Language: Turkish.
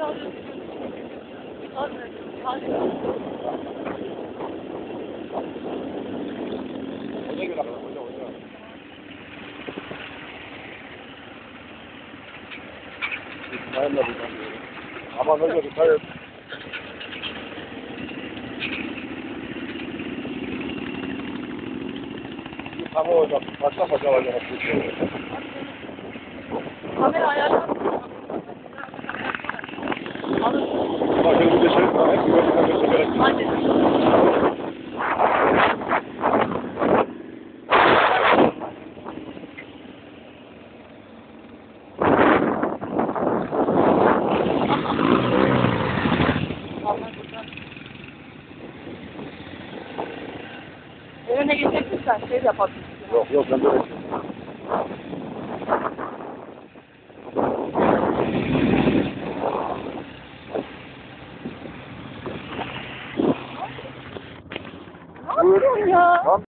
Hoca gel bakalım hoca hoca. Ben de buradan diyorum. Ama hoca dikkat et. Tamam hocam. Başla bakalım. Kamera ayarlandı. Önüne geçeceksin sen şey yaparsın. Yok yok ben böyle. 你看你啊